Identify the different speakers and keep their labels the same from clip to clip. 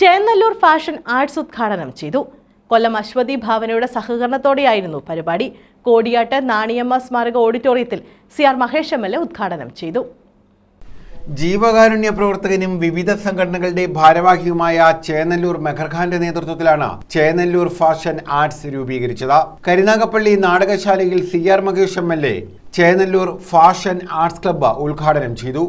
Speaker 1: Chennallur fashion arts ഉദ്ഘാടനം ചെയ്തു. കൊല്ലം അശ്വതി ഭാവനയുടെ സഹകരണത്തോടെയായിരുന്നു പരിപാടി. കോടിയാട്ട് നാണിയമ്മ സ്മാരക ഓഡിറ്റോറിയത്തിൽ C R Mahesh M L ഉദ്ഘാടനം ചെയ്തു.
Speaker 2: ജീവകാരുണ്യ പ്രവർത്തകനും വിവിധ സംഘടനകളുടെ ഭാരവാഹിയുമായ ചേനല്ലൂർ മെഹർഖാന്റെ നേതൃത്വത്തിലാണ് ചേനല്ലൂർ ഫാഷൻ ആർട്സ് രൂപീകരിച്ചത്. Karunagappally നാടകശാലയിൽ C R Mahesh M L A Chenallur fashion arts club ഉദ്ഘാടനം ചെയ്തു.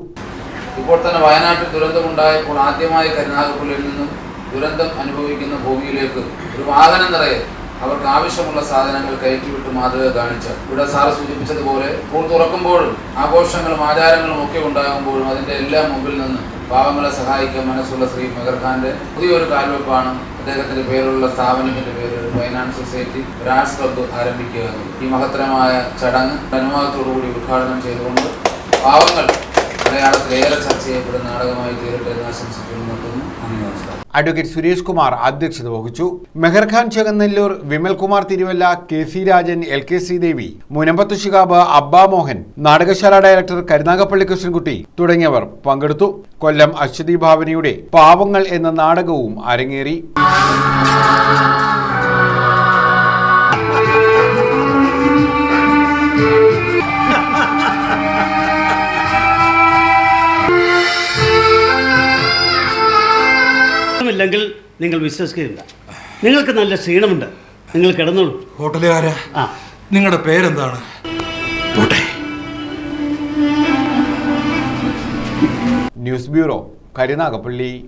Speaker 3: ഇപ്പോൾ തന്നെ വയനാട്ടിൽ ദുരന്തമുണ്ടായപ്പോൾ ആദ്യമായി കരുനാഗപ്പള്ളിയിൽ നിന്നും ദുരന്തം അനുഭവിക്കുന്ന ഭൂമിയിലേക്ക് ഒരു വാഹനം നിറയെ അവർക്ക് ആവശ്യമുള്ള സാധനങ്ങൾ കയറ്റിവിട്ട് മാതൃക കാണിച്ച ഇവിടെ സാറ് സൂചിപ്പിച്ചതുപോലെ സ്കൂൾ തുറക്കുമ്പോഴും ആഘോഷങ്ങളും ആചാരങ്ങളും ഒക്കെ ഉണ്ടാകുമ്പോഴും അതിന്റെ എല്ലാം മുമ്പിൽ നിന്ന് പാവങ്ങളെ സഹായിക്കാൻ മനസ്സുള്ള ശ്രീ മെഹർഖാന്റെ പുതിയൊരു കാൽവെപ്പാണ് അദ്ദേഹത്തിന്റെ പേരിലുള്ള സ്ഥാപനത്തിന്റെ പേര് ഫൈനാൻസ് സൊസൈറ്റി ഒരു ക്ലബ്ബ് ആരംഭിക്കുക. ഈ മഹത്തരമായ ചടങ്ങ് അനുവാദത്തോടുകൂടി ഉദ്ഘാടനം ചെയ്തുകൊണ്ട് പാവങ്ങൾ
Speaker 2: അഡ്വക്കേറ്റ് സുരേഷ് കുമാർ അധ്യക്ഷത വഹിച്ചു. Meharkhan Chengannallur Vimalkumar Thiruvalla K C Rajan L K Sreedevi Munambath Shihab Abba Mohan നാടകശാല director Karunagappally Krishnankutty തുടങ്ങിയവർ പങ്കെടുത്തു. കൊല്ലം അശ്വതി ഭാവനയുടെ പാവങ്ങൾ എന്ന നാടകവും അരങ്ങേറി.
Speaker 4: ഇല്ലെങ്കിൽ നിങ്ങൾ വിശ്വസിക്കുന്നില്ല. നിങ്ങൾക്ക് നല്ല ക്ഷീണമുണ്ട്. നിങ്ങൾ കിടന്നോളൂ.
Speaker 5: ഹോട്ടലുകാരാ
Speaker 4: ആ.
Speaker 5: നിങ്ങളുടെ പേരെന്താണ്? പോട്ടെ.
Speaker 2: News bureau Karunagappally.